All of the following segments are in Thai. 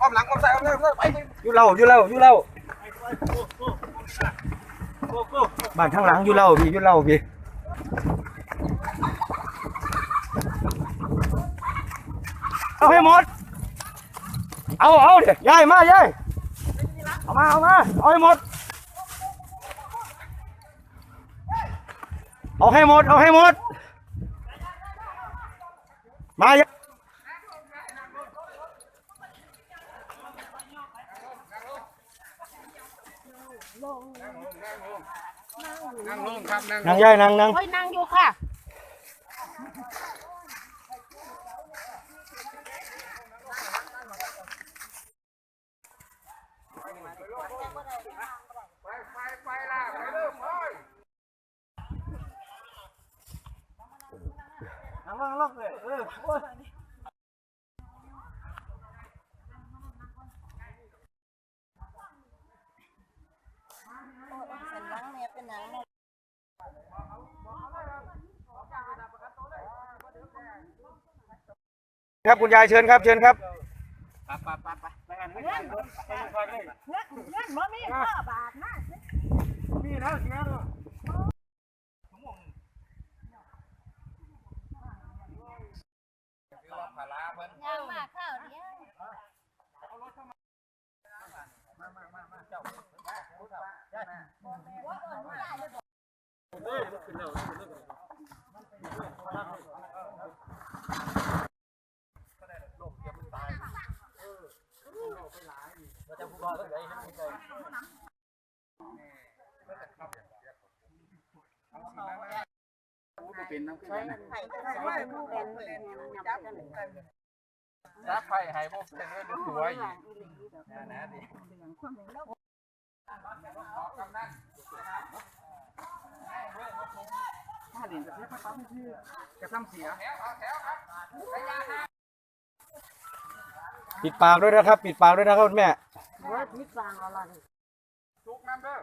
อ้อมหลังอ้อมซ้ายอ้อมหน้าไปไปอยู่เล่าอยู่เล่าอยู่เล่าบ้านข้างหลังอ ล่าพี่อยู่เล่าพี่เอาให้หมดเอาเอาเดี๋ยวยายมายายเอามาเอามาเอาให้หมดเอาให้หมดเอาให้หมดมายายนั่งลงครับนั่งนั่งยายนั่งนั่งเฮ้ยนั่งอยู่ค่ะ ไปไปไปล่ะไปเริ่มไปนั่งลงลงเลยเออโอ้ย เป็นันนนังเนี่ยครับคุณยายเชิญครับเชิญครับเงินเงินบ่มีห้าบาทนะมีแล้วเสียแล้วพาราเพิ่นย่างมาข้าวเดียวเป็นน้ำขึ้นนะไข่ก็ได้ไม่ผู้เป็นจับกันซักไฟให้พวกเป็นเรื่องตัวอีกนะนะดิถ้าดินจะเสียพระ ปิดปากด้วยนะครับ ปิดปากด้วยนะครับคุณแม่ว่าพิษฟังอะไรทุกน้ำเด้อ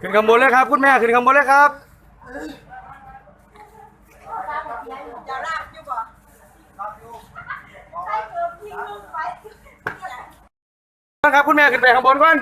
ขึ้นข้างบนเลยครับ คุณแม่ขึ้นข้างบนเลยครับจะลากอยู่บ่ใส่เกือบทิ้งลงไปครับคุณแม่ขึ้นไปข้างบนก่อน